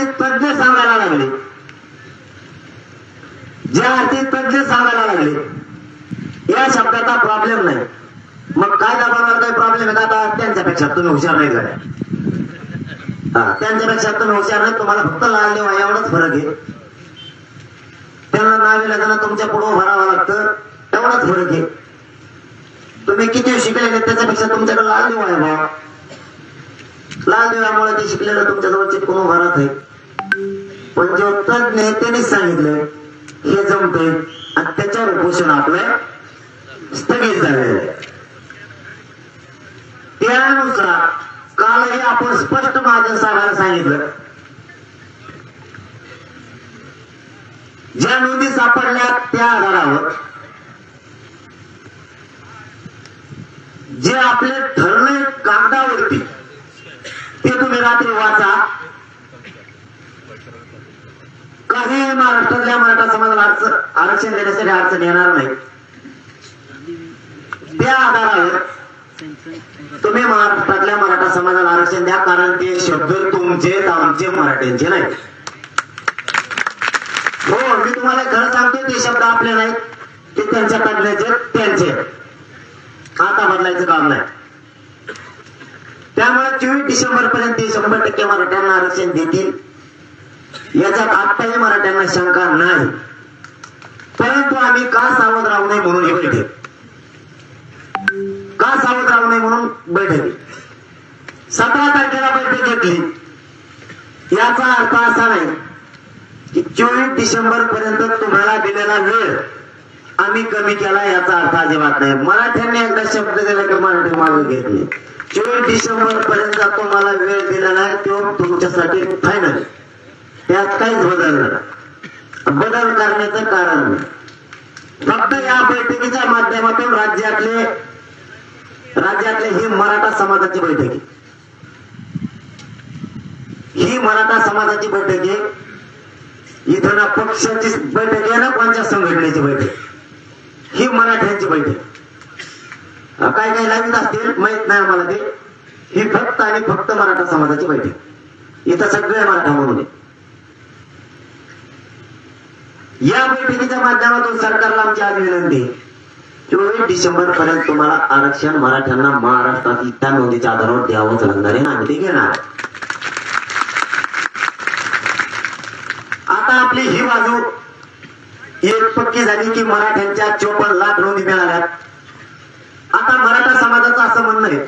अर्थी तज्ञ सांगायला लागले. जे अर्थी तज्ञ सांगायला लागले या शब्दाचा प्रॉब्लेम नाही. मग कायदा बनवायला काही प्रॉब्लेम आहे का आता? त्यांच्यापेक्षा तुम्ही हुशार नाही झाले. हा त्यांच्यापेक्षा तुम्ही हुशार नाही तुम्हाला फक्त लाल देवा एवढाच फरक आहे. त्यांना नावे लागणं तुमच्या पुढं भरावं लागतं एवढाच फरक आहे. तुम्ही किती शिकले त्याच्यापेक्षा तुमच्याकडे लाल देव आहे बा लाल देवामुळे ते शिकलेलं तुमच्याजवळ चिटकून उभा राहत आहे. पण जो तज्ञ सांगितलं हे जमते आणि त्याच्यावर उपोषण आपलं स्थगित झालेलं त्यानुसार कालही आपण स्पष्ट महाजन साहेबांना सांगितलं. ज्या नोंदी सापडल्या त्या आधारावर जे आपले ठरले कागदावरती ते तुम्ही रात्री वाचा. काही महाराष्ट्रातल्या मराठा समाजाला अडचण आरक्षण देण्यासाठी अडचण येणार नाही. त्या आधारावर तुम्ही महाराष्ट्रातल्या मराठा समाजाला आरक्षण द्या कारण ते शब्द तुमचे आमचे मराठ्यांचे नाही. हो मी तुम्हाला खरं सांगतो ते शब्द आपले नाहीत. ते त्यांच्या काढण्याचे त्यांचे आता बदलायचं काम नाही. त्यामुळे चोवीस डिसेंबर पर्यंत ते शंभर टक्के मराठ्यांना आरक्षण देतील. याच्यात आत्ताही मराठ्यांना शंका नाही. परंतु आम्ही का सावध राहू नये म्हणून ही बैठक. का सावध राहू नये म्हणून बैठक. सतरा तारखेला बैठक घेतली. याचा अर्थ असा नाही की चोवीस डिसेंबर पर्यंत तुम्हाला दिलेला वेळ आम्ही कमी केला याचा अर्थ अजिबात नाही. मराठ्यांनी एकदा शब्द दिला की मराठी मागे घेतली चोवीस डिसेंबर पर्यंत तुम्हाला वेळ दिलेला नाही तो तुमच्यासाठी फायनल त्यात काहीच बदल बदल करण्याचं कारण. नाही. फक्त या बैठकीच्या माध्यमातून राज्यातले राज्यातले ही मराठा समाजाची बैठक. ही मराठा समाजाची बैठक आहे इथं ना पक्षाची बैठक आहे ना कोणत्या संघटनेची बैठक? ही मराठ्यांची बैठक. काय काय लावित असतील माहीत नाही आम्हाला ते. ही फक्त आणि फक्त मराठा समाजाची बैठक. इथं सगळे मराठा म्हणून आहे. या बैठकीच्या माध्यमातून सरकारला आमची आज विनंती. चोवीस डिसेंबर पर्यंत तुम्हाला आरक्षण मराठ्यांना महाराष्ट्रातील त्या नोंदीच्या आधारावर द्यावंच लागणार आहे ना? ते घेणार आता आपली ही बाजू एक पक्की झाली की मराठ्यांच्या चोपन्न लाख नोंदी मिळाल्या. आता मराठा समाजाचं असं म्हणणं आहे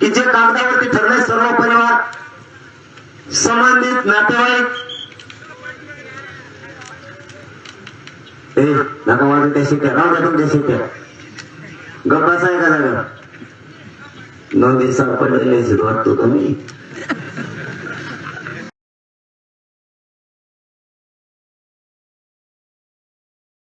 की जे कागदावरती ठरले सर्व परिवार संबंधित नातेवाईक ए नका माझं त्या शिट्ट्या राहू द्या तुमच्या शिट्ट्या गप्पाच आहे का जागा? नऊ दिवसात पडलेले वाटतो तुम्ही